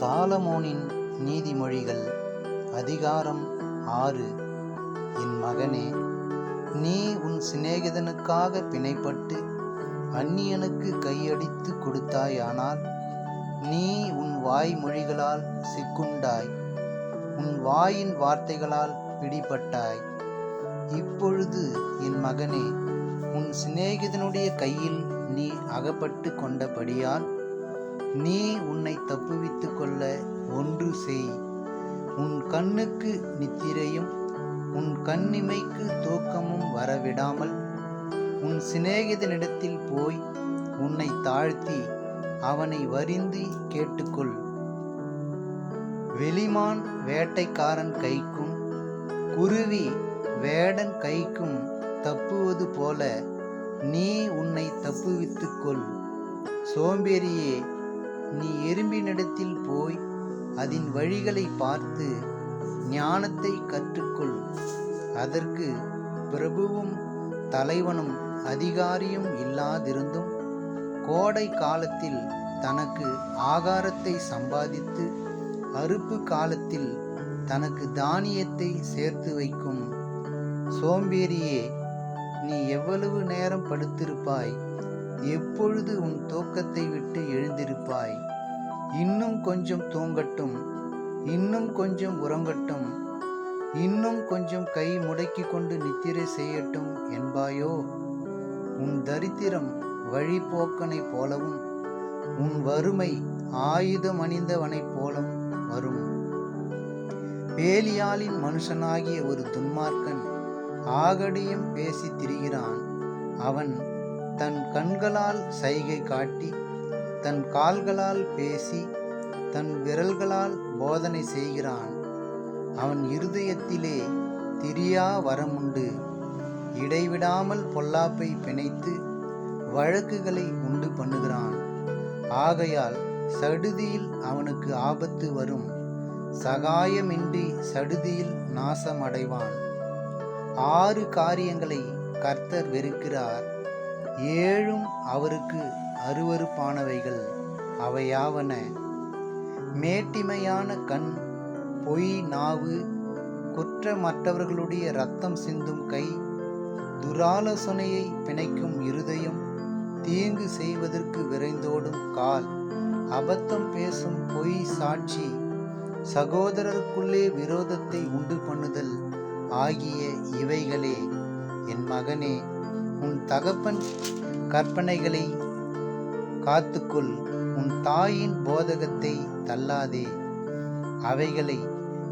சாலமோனின் நீதிமொழிகள் அதிகாரம் ஆறு. என் மகனே நீ உன் சிநேகிதனுக்காக பிணைப்பட்டு அந்நியனுக்கு கையடித்து கொடுத்தாயானால் நீ உன் வாய்மொழிகளால் சிக்குண்டாய் உன் வாயின் வார்த்தைகளால் பிடிபட்டாய். இப்பொழுது என் மகனே உன் சிநேகிதனுடைய கையில் நீ அகப்பட்டு கொண்டபடியால் நீ உன்னை தப்புவித்து கொள்ள ஒன்று செய். உன் கண்ணுக்கு நித்திரையும் உன் கண்ணிமைக்கு தூக்கமும் வரவிடாமல் உன் சிநேகிதனிடத்தில் போய் உன்னை தாழ்த்தி அவனை வரிந்து கேட்டுக்கொள். வெளிமான் வேட்டைக்காரன் கைக்கும் குருவி வேடன் கைக்கும் தப்புவது போல நீ உன்னை தப்புவித்துக்கொள் சோம்பேறியே நீ எறும்பினிடத்தில் போய் அதன் வழிகளை பார்த்து ஞானத்தை கற்றுக்கொள். அதற்கு பிரபுவும் தலைவனும் அதிகாரியும் இல்லாதிருந்தும் கோடை காலத்தில் தனக்கு ஆகாரத்தை சம்பாதித்து அறுப்பு காலத்தில் தனக்கு தானியத்தை சேர்த்து வைக்கும். சோம்பேறியே நீ எவ்வளவு நேரம் படுத்திருப்பாய்? எப்பொழுது உன் தூக்கத்தை விட்டு எழுந்திருப்பாய்? இன்னும் கொஞ்சம் தூங்கட்டும் இன்னும் கொஞ்சம் உறங்கட்டும் இன்னும் கொஞ்சம் கை முடக்கி கொண்டு நித்திரை செய்யட்டும் என்பாயோ? உன் தரித்திரம் வழிபோக்கனைப் போலவும் உன் வறுமை ஆயுதம் அணிந்தவனைப் போலவும் வரும். பேலியாலின் மனுஷனாகிய ஒரு துன்மார்க்கன் ஆகடியும் பேசி திரிகிறான். அவன் தன் கண்களால் சைகை காட்டி தன் கால்களால் பேசி தன் விரல்களால் போதனை செய்கிறான். அவன் இருதயத்திலே திரியா வரமுண்டு. இடைவிடாமல் பொல்லாப்பை பிணைத்து வழக்குகளை உண்டு பண்ணுகிறான். ஆகையால் சடுதியில் அவனுக்கு ஆபத்து வரும். சகாயமின்றி சடுதியில் நாசமடைவான் ஆறு காரியங்களை கர்த்தர் வெறுக்கிறார். ஏழும் அவருக்கு அருவருப்பானவைகள் அவையாவன. மேட்டிமையான கண் பொய் நாவு குற்றமற்றவர்களுடைய ரத்தம் சிந்தும் கை துராலோசனையை பிணைக்கும் இருதயம் தீங்கு செய்வதற்கு விரைந்தோடும் கால் அபத்தம் பேசும் பொய் சாட்சி சகோதரருக்குள்ளே விரோதத்தை உண்டு பண்ணுதல் ஆகிய இவைகளே. என் மகனே உன் தகப்பன் கற்பனைகளை காத்துக்கொள். உன் தாயின் போதகத்தை தள்ளாதே. அவைகளை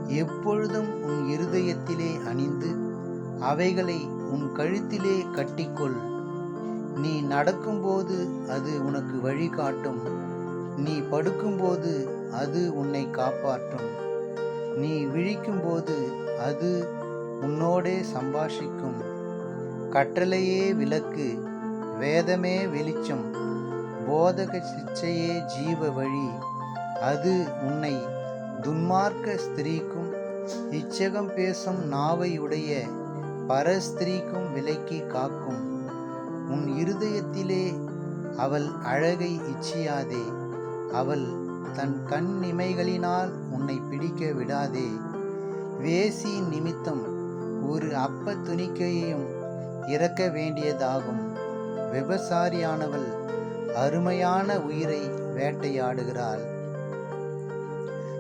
எப்பொழுதும் உன் இருதயத்திலே அணிந்து அவைகளை உன் கழுத்திலே கட்டிக்கொள். நீ நடக்கும்போது அது உனக்கு வழிகாட்டும். நீ படுக்கும்போது அது உன்னை காப்பாற்றும். நீ விழிக்கும்போது அது உன்னோடே சம்பாஷிக்கும். கட்டளையே விளக்கு வேதமே வெளிச்சம் போதக சிச்சையே ஜீவ வழி. அது உன்னை துன்மார்க்க ஸ்திரீக்கும் இச்சகம் பேசும் நாவையுடைய பரஸ்திரீக்கும் விலக்கி காக்கும். உன் இருதயத்திலே அவள் அழகை இச்சியாதே அவள் தன் கண் இமைகளினால் உன்னை பிடிக்க விடாதே. வேசி நிமித்தம் ஒரு அப்ப துணிக்கையையும் இறக்க வேண்டியதாகும். விபசாரியானவள் அருமையான உயிரை வேட்டையாடுகிறாள்.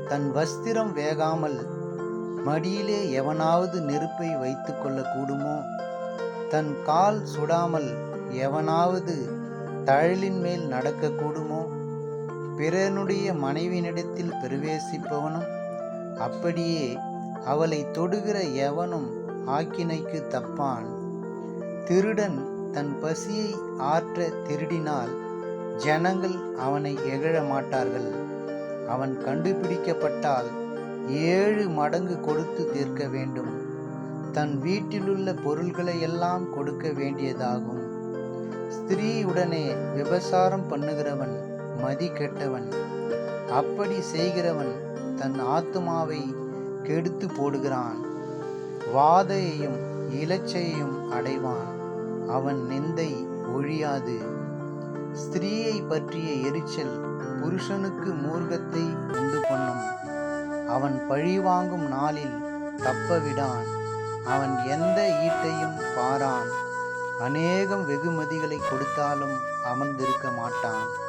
தன் வஸ்திரம் வேகாமல் மடியிலே எவனாவது நெருப்பை வைத்து கொள்ளக்கூடுமோ? தன் கால் சுடாமல் எவனாவது தழலின் மேல் நடக்கக்கூடுமோ? பிறனுடைய மனைவியினிடத்தில் பிரவேசிப்பவனும் அப்படியே அவளை தொடுகிற எவனும் ஆக்கினைக்கு தப்பான். திருடன் தன் பசியை ஆற்ற திருடினால் ஜனங்கள் அவனை எகழ மாட்டார்கள். அவன் கண்டுபிடிக்கப்பட்டால் ஏழு மடங்கு கொடுத்து தீர்க்க வேண்டும். தன் வீட்டிலுள்ள பொருள்களை எல்லாம் கொடுக்க வேண்டியதாகும். ஸ்திரீயுடனே விபசாரம் பண்ணுகிறவன் மதி கெட்டவன். அப்படி செய்கிறவன் தன் ஆத்துமாவை கெடுத்து போடுகிறான். வாதையையும் இலச்சையையும் அடைவான். அவன் நிந்தை ஒழியாது. ஸ்திரீயை பற்றிய எரிச்சல் புருஷனுக்கு மூர்க்கத்தை உண்டு பண்ணும். அவன் பழிவாங்கும் நாளில் தப்ப விடான் அவன் எந்த ஈட்டையும் பாரான். அநேகம் வெகுமதிகளை கொடுத்தாலும் அமர்ந்திருக்க மாட்டான்.